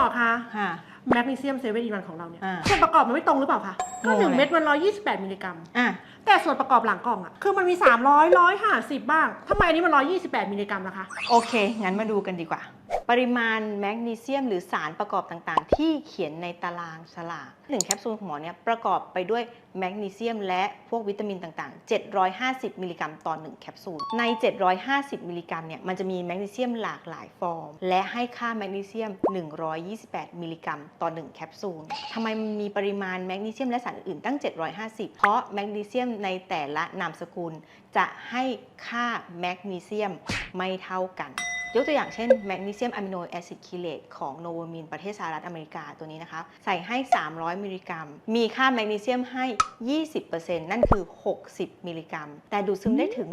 มอคะค่ะ แมกนีเซียมเซเว่นอีวันของเราเนี่ยอ่าส่วนประกอบมันไม่ตรงหรือเปล่าคะก็งงหนึ่งเลยเม็ดมันร้อยยี่สิบแปดมิลลิกรัม อะ แต่ส่วนประกอบหลังกล่องอะคือมันมีสามร้อยร้อยห้าสิบบ้างทำไมอันนี้มันร้อยยี่สิบแปดมิลลิกรัมล่ะคะ โอเค งั้นมาดูกันดีกว่าปริมาณแมกนีเซียม หรือสารประกอบต่างๆ ที่เขียนในตารางฉลากหนึ่งแคปซูลของหมอเนี่ยประกอบไปด้วยแมกนีเซียม และพวกวิตามินต่างๆ 750 มิลลิกรัมต่อ1แคปซูล ใน 750 มิลลิกรัมเนี่ยมันจะมีแมกนีเซียมหลากหลายฟอร์ม และให้ค่าแมกนีเซียม 128 มิลลิกรัมต่อ1แคปซูลทำไมมีปริมาณแมกนีเซียมและสารอื่นตั้ง 750 เพราะแมกนีเซียมในแต่ละนามสกุล จะให้ค่าแมกนีเซียมไม่เท่ากัน ยกตัวอย่างเช่นแมกนีเซียมอะมิโนแอซิดคิเลตของโนวามินประเทศสหรัฐอเมริกาตัวนี้นะคะ ใส่ให้ 300 มิลลิกรัม มีค่าแมกนีเซียมให้ 20%นั่นคือ 60 มิลลิกรัม แต่ดูดซึมได้ถึง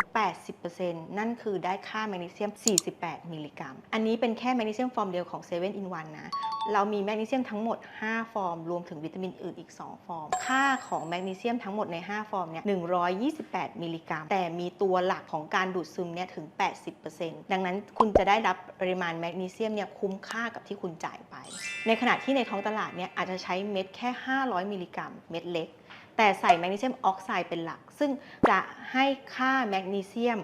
80%นั่นคือได้ค่าแมกนีเซียม 48 มิลลิกรัม อันนี้เป็นแค่แมกนีเซียมฟอร์มเดียวของ7 in 1นะ เรามีแมกนีเซียมทั้งหมด 5 ฟอร์ม รวมถึงวิตามินอื่นอีก 2 ฟอร์ม ค่าของแมกนีเซียมทั้งหมดใน 5 ฟอร์มเนี่ย 128 มิลลิกรัม แต่มีตัวหลักของการดูดซึมเนี่ยถึง 80%ดังนั้นคุณจะได้รับปริมาณแมกนีเซียมเนี่ยคุ้มค่ากับที่คุณจ่ายไป ในขณะที่ในท้องตลาดเนี่ยอาจจะใช้เม็ดแค่ 500 มิลลิกรัม เม็ดเล็ก แต่ใส่แมกนีเซียมออกไซด์เป็นหลัก ซึ่งจะให้ค่าแมกนีเซียม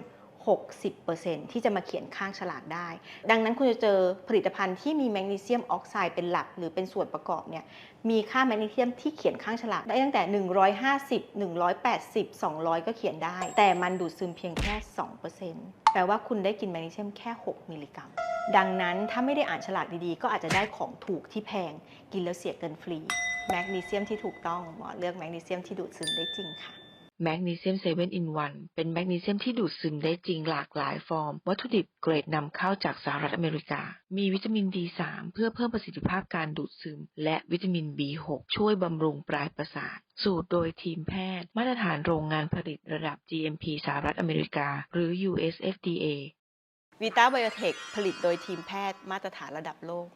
60%ที่จะมาเขียนข้างฉลากได้ ดังนั้นคุณจะเจอผลิตภัณฑ์ที่มีแมกนีเซียมออกไซด์เป็นหลัก หรือเป็นส่วนประกอบเนี่ยมีค่าแมกนีเซียมที่เขียนข้างฉลากได้ตั้งแต่ 150 180 200 ก็เขียนได้ แต่มันดูดซึมเพียงแค่ 2%แปลว่าคุณได้กินแมกนีเซียมแค่ 6 มิลลิกรัม ดังนั้นถ้าไม่ได้อ่านฉลากดีๆ ก็อาจจะได้ของถูกที่แพง กินแล้วเสียเงินฟรี แมกนีเซียมที่ถูกต้องหมอเลือกแมกนีเซียมที่ดูดซึมได้จริงค่ะ แมกนีเซียมเซเว่นอินวันเป็นแมกนีเซียมที่ดูดซึมได้จริงหลากหลายฟอร์ม วัตถุดิบเกรดนำเข้าจากสหรัฐอเมริกา มีวิตามิน D3 เพื่อเพิ่มประสิทธิภาพการดูดซึม และวิตามิน B6 ช่วยบำรุงปลายประสาท สูตรโดยทีมแพทย์ มาตรฐานโรงงานผลิตระดับ GMP สหรัฐอเมริกา หรือ USFDA วีตาไบโอเทคผลิตโดยทีมแพทย์มาตรฐานระดับโลก